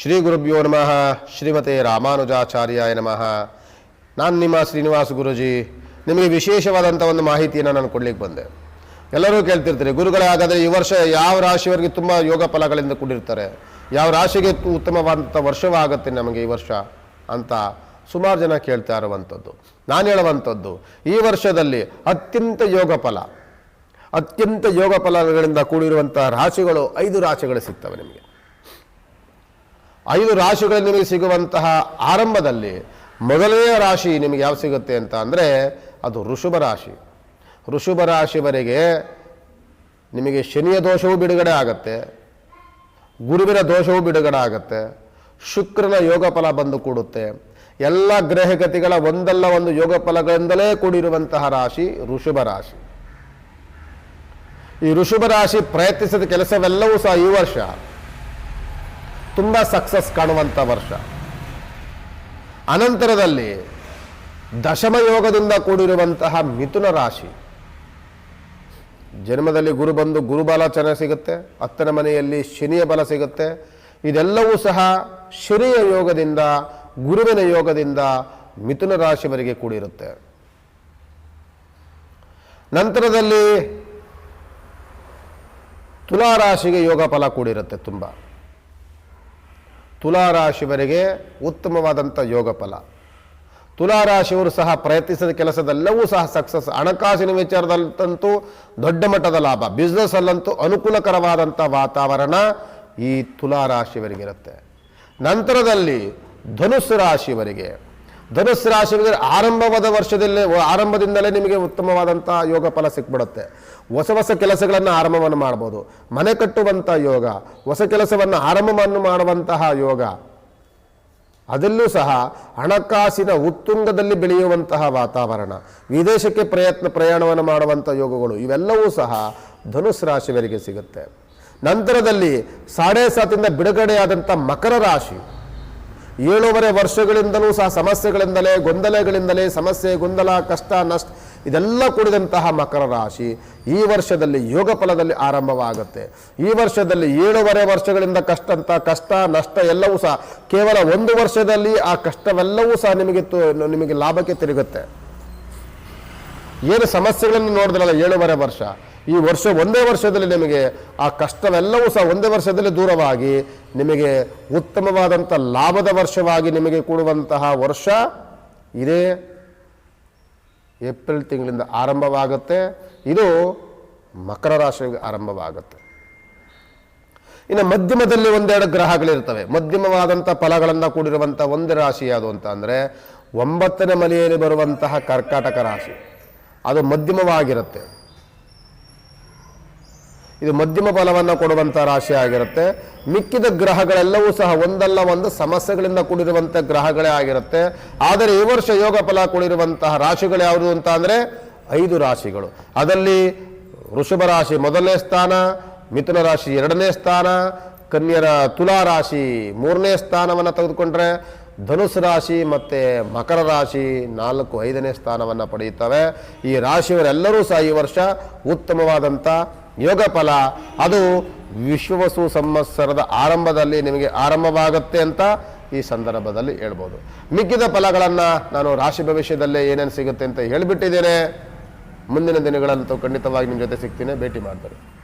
ಶ್ರೀ ಗುರುಭ್ಯೋ ನಮಃ. ಶ್ರೀಮತೆ ರಾಮಾನುಜಾಚಾರ್ಯಾಯ ನಮಃ. ನಾನು ನಿಮ್ಮ ಶ್ರೀನಿವಾಸ ಗುರುಜಿ. ನಿಮಗೆ ವಿಶೇಷವಾದಂಥ ಒಂದು ಮಾಹಿತಿಯನ್ನು ನಾನು ಕೊಡ್ಲಿಕ್ಕೆ ಬಂದೆ. ಎಲ್ಲರೂ ಕೇಳ್ತಿರ್ತೀರಿ, ಗುರುಗಳೇ, ಹಾಗಾದರೆ ಈ ವರ್ಷ ಯಾವ ರಾಶಿಯವರಿಗೆ ತುಂಬ ಯೋಗ ಫಲಗಳಿಂದ ಕೂಡಿರ್ತಾರೆ? ಯಾವ ರಾಶಿಗೆ ಉತ್ತಮವಾದಂಥ ವರ್ಷವಾಗುತ್ತೆ ನಮಗೆ ಈ ವರ್ಷ ಅಂತ ಸುಮಾರು ಜನ ಕೇಳ್ತಾ ಇರುವಂಥದ್ದು ನಾನು ಹೇಳುವಂಥದ್ದು ಈ ವರ್ಷದಲ್ಲಿ ಅತ್ಯಂತ ಯೋಗ ಫಲ, ಅತ್ಯಂತ ಯೋಗ ಫಲಗಳಿಂದ ಕೂಡಿರುವಂಥ ರಾಶಿಗಳು ಐದು ರಾಶಿಗಳು ಸಿಗ್ತವೆ ನಿಮಗೆ. ಐದು ರಾಶಿಗಳು ನಿಮಗೆ ಸಿಗುವಂತಹ ಆರಂಭದಲ್ಲಿ ಮೊದಲನೆಯ ರಾಶಿ ನಿಮಗೆ ಯಾವ ಸಿಗುತ್ತೆ ಅಂತ ಅಂದರೆ ಅದು ಋಷಭ ರಾಶಿ. ಋಷಭ ರಾಶಿವರೆಗೆ ನಿಮಗೆ ಶನಿಯ ದೋಷವೂ ಬಿಡುಗಡೆ ಆಗತ್ತೆ, ಗುರುವಿನ ದೋಷವೂ ಬಿಡುಗಡೆ ಆಗತ್ತೆ, ಶುಕ್ರನ ಯೋಗ ಫಲ ಬಂದು ಕೂಡುತ್ತೆ. ಎಲ್ಲ ಗ್ರಹಗತಿಗಳ ಒಂದಲ್ಲ ಒಂದು ಯೋಗ ಫಲಗಳಿಂದಲೇ ಕೂಡಿರುವಂತಹ ರಾಶಿ ಋಷಭ ರಾಶಿ. ಈ ಋಷಭ ರಾಶಿ ಪ್ರಯತ್ನಿಸಿದ ಕೆಲಸವೆಲ್ಲವೂ ಸಹ ಈ ವರ್ಷ ತುಂಬ ಸಕ್ಸಸ್ ಕಾಣುವಂಥ ವರ್ಷ. ಅನಂತರದಲ್ಲಿ ದಶಮ ಯೋಗದಿಂದ ಕೂಡಿರುವಂತಹ ಮಿಥುನ ರಾಶಿ. ಜನ್ಮದಲ್ಲಿ ಗುರು ಬಂದು ಗುರುಬಲ ಚೆನ್ನಾಗಿ ಸಿಗುತ್ತೆ ಹತ್ತನೇ ಮನೆಯಲ್ಲಿ ಶನಿಯ ಬಲ ಸಿಗುತ್ತೆ. ಇದೆಲ್ಲವೂ ಸಹ ಶನಿಯ ಯೋಗದಿಂದ, ಗುರುವಿನ ಯೋಗದಿಂದ ಮಿಥುನ ರಾಶಿವರೆಗೆ ಕೂಡಿರುತ್ತೆ. ನಂತರದಲ್ಲಿ ತುಲಾ ರಾಶಿಗೆ ಯೋಗ ಫಲ ಕೂಡಿರುತ್ತೆ ತುಂಬ. ತುಲಾರಾಶಿವರೆಗೆ ಉತ್ತಮವಾದಂಥ ಯೋಗ ಫಲ ತುಲಾರಾಶಿಯವರು ಸಹ ಪ್ರಯತ್ನಿಸಿದ ಕೆಲಸದೆಲ್ಲವೂ ಸಹ ಸಕ್ಸಸ್ ಹಣಕಾಸಿನ ವಿಚಾರದಲ್ಲಂತೂ ದೊಡ್ಡ ಮಟ್ಟದ ಲಾಭ. ಬಿಸ್ನೆಸ್ಸಲ್ಲಂತೂ ಅನುಕೂಲಕರವಾದಂಥ ವಾತಾವರಣ ಈ ತುಲಾರಾಶಿಯವರಿಗಿರುತ್ತೆ ನಂತರದಲ್ಲಿ ಧನುಸ್ಸು ರಾಶಿಯವರಿಗೆ ಧನುಸ್ಸು ರಾಶಿಯವರಿಗೆ ಆರಂಭವಾದ ವರ್ಷದಲ್ಲೇ ಆರಂಭದಿಂದಲೇ ನಿಮಗೆ ಉತ್ತಮವಾದಂಥ ಯೋಗ ಫಲ ಸಿಕ್ಬಿಡುತ್ತೆ. ಹೊಸ ಹೊಸ ಕೆಲಸಗಳನ್ನು ಆರಂಭವನ್ನು ಮಾಡ್ಬೋದು. ಮನೆ ಕಟ್ಟುವಂಥ ಯೋಗ, ಹೊಸ ಕೆಲಸವನ್ನು ಆರಂಭವನ್ನು ಮಾಡುವಂತಹ ಯೋಗ, ಅದಲ್ಲೂ ಸಹ ಹಣಕಾಸಿನ ಉತ್ತುಂಗದಲ್ಲಿ ಬೆಳೆಯುವಂತಹ ವಾತಾವರಣ, ವಿದೇಶಕ್ಕೆ ಪ್ರಯತ್ನ, ಪ್ರಯಾಣವನ್ನು ಮಾಡುವಂಥ ಯೋಗಗಳು, ಇವೆಲ್ಲವೂ ಸಹ ಧನುಸ್ ರಾಶಿಯವರಿಗೆ ಸಿಗುತ್ತೆ. ನಂತರದಲ್ಲಿ ಸಾಡೆ ಸಾತಿಂದ ಬಿಡುಗಡೆಯಾದಂಥ ಮಕರ ರಾಶಿ. ಏಳೂವರೆ ವರ್ಷಗಳಿಂದಲೂ ಸಹ ಸಮಸ್ಯೆಗಳಿಂದಲೇ, ಗೊಂದಲಗಳಿಂದಲೇ, ಸಮಸ್ಯೆ, ಗೊಂದಲ, ಕಷ್ಟ, ನಷ್ಟ, ಇದೆಲ್ಲ ಕೂಡಿದಂತಹ ಮಕರ ರಾಶಿ ಈ ವರ್ಷದಲ್ಲಿ ಯೋಗ ಫಲದಲ್ಲಿ ಆರಂಭವಾಗುತ್ತೆ. ಈ ವರ್ಷದಲ್ಲಿ ಏಳೂವರೆ ವರ್ಷಗಳಿಂದ ಕಷ್ಟ ಅಂತ ಕಷ್ಟ, ನಷ್ಟ ಎಲ್ಲವೂ ಸಹ ಕೇವಲ ಒಂದು ವರ್ಷದಲ್ಲಿ ಆ ಕಷ್ಟವೆಲ್ಲವೂ ಸಹ ನಿಮಗೆ ನಿಮಗೆ ಲಾಭಕ್ಕೆ ತಿರುಗುತ್ತೆ. ಏನು ಸಮಸ್ಯೆಗಳನ್ನು ನೋಡಿದ್ರಲ್ಲ ಏಳೂವರೆ ವರ್ಷ? ಈ ವರ್ಷ ಒಂದೇ ವರ್ಷದಲ್ಲಿ ನಿಮಗೆ ಆ ಕಷ್ಟವೆಲ್ಲವೂ ಸಹ ಒಂದೇ ವರ್ಷದಲ್ಲಿ ದೂರವಾಗಿ ನಿಮಗೆ ಉತ್ತಮವಾದಂಥ ಲಾಭದ ವರ್ಷವಾಗಿ ನಿಮಗೆ ಕೊಡುವಂತಹ ವರ್ಷ ಇದೇ ಏಪ್ರಿಲ್ ತಿಂಗಳಿಂದ ಆರಂಭವಾಗುತ್ತೆ. ಇದು ಮಕರ ರಾಶಿಗೆ ಆರಂಭವಾಗುತ್ತೆ. ಇನ್ನು ಮಧ್ಯಮದಲ್ಲಿ ಒಂದೆರಡು ಗ್ರಹಗಳಿರ್ತವೆ. ಮಧ್ಯಮವಾದಂಥ ಫಲಗಳನ್ನು ಕೂಡಿರುವಂಥ ಒಂದು ರಾಶಿ ಯಾವುದು ಅಂತ ಅಂದರೆ ಒಂಬತ್ತನೇ ಮನೆಯಲ್ಲಿ ಬರುವಂತಹ ಕರ್ಕಾಟಕ ರಾಶಿ. ಅದು ಮಧ್ಯಮವಾಗಿರುತ್ತೆ. ಇದು ಮಧ್ಯಮ ಫಲವನ್ನು ಕೊಡುವಂಥ ರಾಶಿ ಆಗಿರುತ್ತೆ. ಮಿಕ್ಕಿದ ಗ್ರಹಗಳೆಲ್ಲವೂ ಸಹ ಒಂದಲ್ಲ ಒಂದು ಸಮಸ್ಯೆಗಳಿಂದ ಕೂಡಿರುವಂಥ ಗ್ರಹಗಳೇ ಆಗಿರುತ್ತೆ. ಆದರೆ ಈ ವರ್ಷ ಯೋಗ ಫಲ ಕೂಡಿರುವಂತಹ ರಾಶಿಗಳು ಯಾವುದು ಅಂತ ಅಂದರೆ ಐದು ರಾಶಿಗಳು. ಅದರಲ್ಲಿ ವೃಷಭ ರಾಶಿ ಮೊದಲನೇ ಸ್ಥಾನ, ಮಿಥುನ ರಾಶಿ ಎರಡನೇ ಸ್ಥಾನ, ಕನ್ಯರ ತುಲಾ ರಾಶಿ ಮೂರನೇ ಸ್ಥಾನವನ್ನು ತೆಗೆದುಕೊಂಡ್ರೆ ಧನುಸ್ ರಾಶಿ ಮತ್ತು ಮಕರ ರಾಶಿ ನಾಲ್ಕು ಐದನೇ ಸ್ಥಾನವನ್ನು ಪಡೆಯುತ್ತವೆ. ಈ ರಾಶಿಯವರೆಲ್ಲರೂ ಸಹ ಈ ವರ್ಷ ಉತ್ತಮವಾದಂಥ ಯೋಗ ಫಲ. ಅದು ವಿಶ್ವವಸು ಸಂವತ್ಸರದ ಆರಂಭದಲ್ಲಿ ನಿಮಗೆ ಆರಂಭವಾಗುತ್ತೆ ಅಂತ ಈ ಸಂದರ್ಭದಲ್ಲಿ ಹೇಳ್ಬೋದು. ಮಿಕ್ಕಿದ ಫಲಗಳನ್ನು ನಾನು ರಾಶಿ ಭವಿಷ್ಯದಲ್ಲೇ ಏನೇನು ಸಿಗುತ್ತೆ ಅಂತ ಹೇಳಿಬಿಟ್ಟಿದ್ದೇನೆ. ಮುಂದಿನ ದಿನಗಳಂತೂ ಖಂಡಿತವಾಗಿ ನಿಮ್ಮ ಜೊತೆ ಸಿಗ್ತೀನಿ. ಭೇಟಿ ಮಾಡ್ತಾರೆ